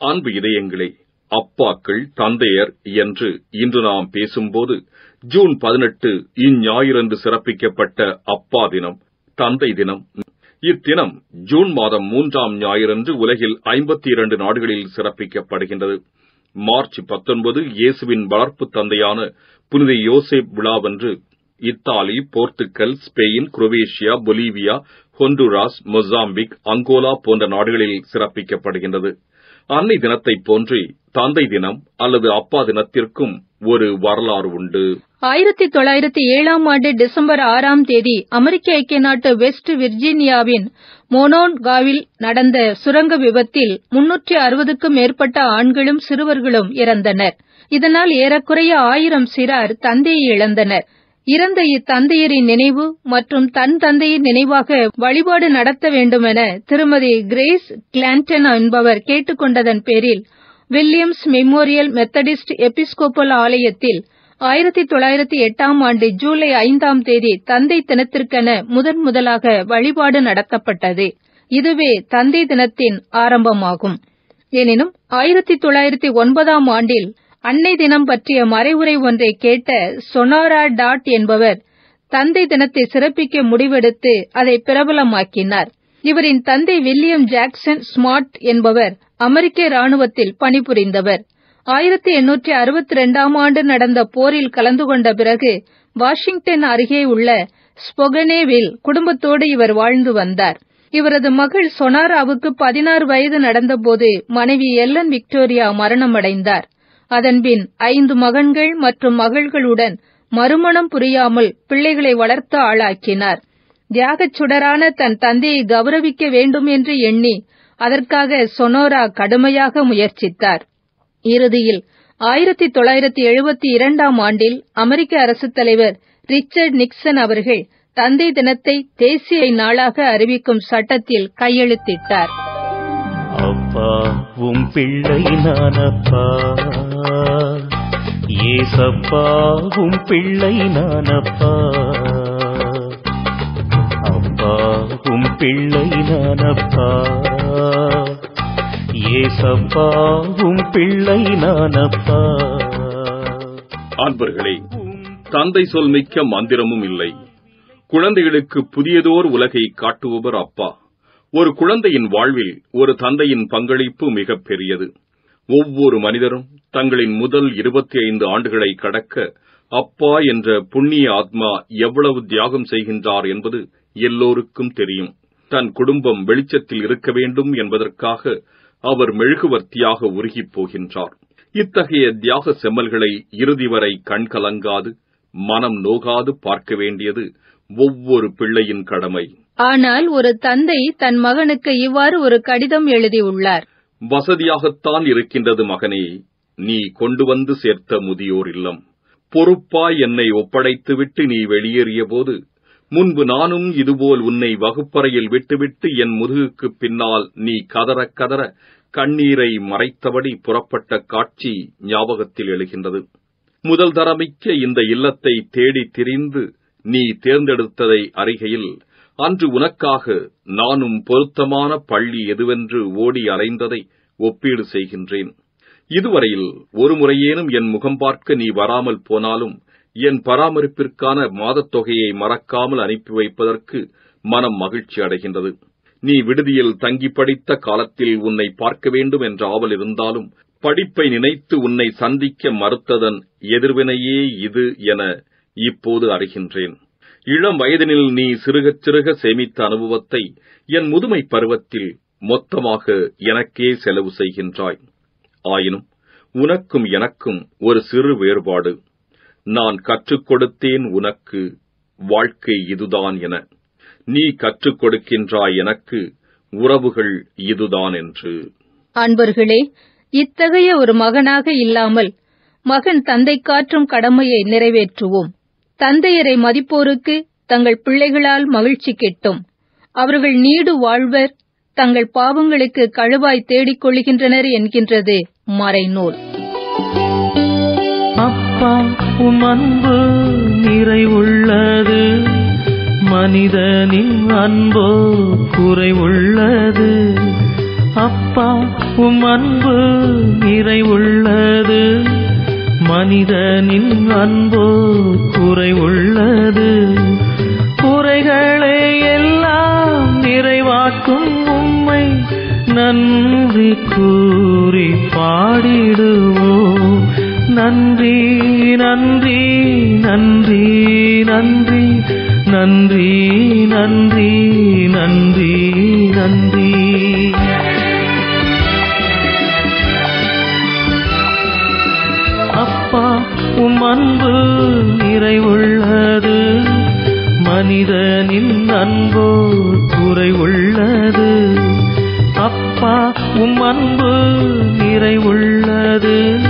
அன்பு இதயங்களே அப்பாக்கள் தந்தையர் என்று இன்று நாம் பேசும்போது ஜூன் பதினெட்டு இஞ்ஞாயிறன்று சிறப்பிக்கப்பட்ட அப்பா தினம் தந்தை தினம். இத்தினம் ஜூன் மாதம் மூன்றாம் ஞாயிறன்று உலகில் ஐம்பத்தி இரண்டு நாடுகளில் சிறப்பிக்கப்படுகின்றது. மார்ச் பத்தொன்பது இயேசுவின் வளர்ப்பு தந்தையான புனித யோசேப் விழாவன்று Italy Portugal Spain Croatia Bolivia Honduras Mozambique Angola போன்ற நாடுகளில் சிறப்பிக்கப்படுகின்றது. அன்னை தினத்தைப் போன்றே தந்தை தினம் அல்லது அப்பா தினத்திற்கும் ஒரு வரலாறு உண்டு. ஆயிரத்தி தொள்ளாயிரத்தி ஏழாம் ஆண்டு டிசம்பர் ஆறாம் தேதி அமெரிக்க ஐக்கிய நாட்டு வெஸ்ட் விர்ஜீனியாவின் மொனோன்காவில் நடந்த சுரங்க விபத்தில் முன்னூற்றி அறுபதுக்கும் மேற்பட்ட ஆண்களும் சிறுவர்களும் இறந்தனர். இதனால் ஏறக்குறைய ஆயிரம் சிறார் தந்தையை இழந்தனர். இறந்த இத்தந்தையரின் நினைவு மற்றும் தன் தந்தையின் நினைவாக வழிபாடு நடத்த வேண்டுமென திருமதி கிரேஸ் கிளான்டன் என்பவர் கேட்டுக்கொண்டதன் பேரில் வில்லியம்ஸ் மெமோரியல் மெத்தடிஸ்ட் எபிஸ்கோப்பல் ஆலயத்தில் ஆயிரத்தி தொள்ளாயிரத்தி எட்டாம் ஆண்டு ஜூலை ஐந்தாம் தேதி தந்தை தினத்திற்கென முதன் முதலாக வழிபாடு நடத்தப்பட்டது. இதுவே தந்தை தினத்தின் ஆரம்பமாகும். எனினும் ஆயிரத்தி தொள்ளாயிரத்தி ஒன்பதாம் ஆண்டில் அன்னை தினம் பற்றிய மறைவுரை ஒன்றை கேட்ட சொனாரா டாட் என்பவர் தந்தை தினத்தை சிறப்பிக்க முடிவெடுத்து அதை பிரபலமாக்கினார். இவரின் தந்தை வில்லியம் ஜாக்சன் ஸ்மார்ட் என்பவர் அமெரிக்க ராணுவத்தில் பணிபுரிந்தவர். ஆயிரத்தி எண்ணூற்றி அறுபத்தி ரெண்டாம் ஆண்டு நடந்த போரில் கலந்து கொண்ட பிறகு வாஷிங்டன் அருகே உள்ள ஸ்பொகனேவில் குடும்பத்தோடு இவர் வாழ்ந்து வந்தார். இவரது மகள் சொனாராவுக்கு பதினாறு வயது நடந்தபோது மனைவி எல்லன் விக்டோரியா மரணமடைந்தார். அதன்பின் ஐந்து மகன்கள் மற்றும் மகள்களுடன் மறுமணம் புரியாமல் பிள்ளைகளை வளர்த்து ஆளாக்கினார். தியாகச் சுடரான தன் தந்தையை கௌரவிக்க வேண்டும் என்று எண்ணி அதற்காக சொனோரா கடுமையாக முயற்சித்தார். இறுதியில் ஆயிரத்தி தொள்ளாயிரத்தி எழுபத்தி இரண்டாம் ஆண்டில் அமெரிக்க அரசு தலைவர் ரிச்சர்ட் நிக்சன் அவர்கள் தந்தை தினத்தை தேசிய நாளாக அறிவிக்கும் சட்டத்தில் கையெழுத்திட்டார். அப்பா உம் பிள்ளை நான் அப்பா ஏசப்பாவும் பிள்ளை நானப்பா. அப்பாவும் பிள்ளை நானப்பா. ஏசப்பாவும் பிள்ளை நானப்பா. அன்பர்களே தந்தை சொல் மிக்க மந்திரமும் இல்லை. குழந்தைகளுக்கு புதியதோர் உலகை காட்டுபவர் அப்பா. ஒரு குழந்தையின் வாழ்வில் ஒரு தந்தையின் பங்களிப்பு மிகப் பெரியது. ஒவ்வொரு மனிதரும் தங்களின் முதல் இருபத்தி ஐந்து ஆண்டுகளை கடக்க அப்பா என்ற புண்ணிய ஆத்மா எவ்வளவு தியாகம் செய்கின்றார் என்பது எல்லோருக்கும் தெரியும். தன் குடும்பம் வெளிச்சத்தில் இருக்க வேண்டும் என்பதற்காக அவர் மெழுகுவர்த்தியாக உருகிப் போகின்றார். இத்தகைய தியாக செம்மல்களை இறுதி வரை கண்கலங்காது மனம் நோகாது பார்க்க வேண்டியது ஒவ்வொரு பிள்ளையின் கடமை. ஆனால் ஒரு தந்தை தன் மகனுக்கு இவ்வாறு ஒரு கடிதம் எழுதியுள்ளார். வசதியாகத்தான் இருக்கின்றது மகனே நீ கொண்டு வந்து சேர்த்த முதியோர் இல்லம். பொறுப்பாய் என்னை ஒப்படைத்துவிட்டு நீ வெளியேறிய போது முன்பு நானும் இதுபோல் உன்னை வகுப்பறையில் விட்டுவிட்டு என் முதுகுக்குப் பின்னால் நீ கதற கதற கண்ணீரை மறைத்தபடி புறப்பட்ட காட்சி ஞாபகத்தில் எழுகின்றது. முதல் தரமிக்க இந்த இல்லத்தை தேடி திரிந்து நீ தேர்ந்தெடுத்ததை அறிகையில் அன்று உனக்காக நானும் பொருத்தமான பள்ளி எதுவென்று ஓடி அலைந்ததை ஒப்பீடு செய்கின்றேன். இதுவரையில் ஒரு முறையேனும் என் முகம் பார்க்க நீ வராமல் போனாலும் என் பராமரிப்பிற்கான மாதத் தொகையை மறக்காமல் அனுப்பி வைப்பதற்கு மனம் மகிழ்ச்சி அடைகின்றது. நீ விடுதியில் தங்கி படித்த காலத்தில் உன்னை பார்க்க வேண்டும் என்ற ஆவல் இருந்தாலும் படிப்பை நினைத்து உன்னை சந்திக்க மறுத்ததன் எதிர்வினையே இது என இப்போது அறிகின்றேன். இளம் வயதினில் நீ சிறுகச் சிறுக சேமித்த அனுபவத்தை என் முதுமை பருவத்தில் மொத்தமாக எனக்கே செலவு செய்கின்றாய். ஆயினும் உனக்கும் எனக்கும் ஒரு சிறு வேறுபாடு. நான் கற்றுக் கொடுத்தேன் உனக்கு வாழ்க்கை இதுதான் என. நீ கற்றுக் கொடுக்கின்றாய் எனக்கு உறவுகள் இதுதான் என்று. அன்பர்களே இத்தகைய ஒரு மகனாக இல்லாமல் மகன் தந்தை காற்றும் கடமையை நிறைவேற்றுவோம். தந்தையரை மதிப்போருக்கு தங்கள் பிள்ளைகளால் மகிழ்ச்சி கிட்டும். அவர்கள் நீடு வாழ்வர் தங்கள் பாவங்களுக்கு கழுவாய் தேடிக் கொள்கின்றனர் என்கின்றது மறைநூல். அப்பா உம் அன்பு நிறைவுள்ளது மனிதனின் அன்போ குறைவுள்ளது அப்பா உம் அன்பு நிறைவுள்ளது மனிதனின் அன்போ குறைவுள்ளது குறைகளை எல்லாம் நிறைவாக்கும் உம்மை நன்றி கூறி பாடிடுவோம். நன்றி நன்றி நன்றி நன்றி நன்றி நன்றி நன்றி நன்றி. மனிதனின் உரை உள்ளது. அப்பா உம் அன்பு நிறைவுள்ளது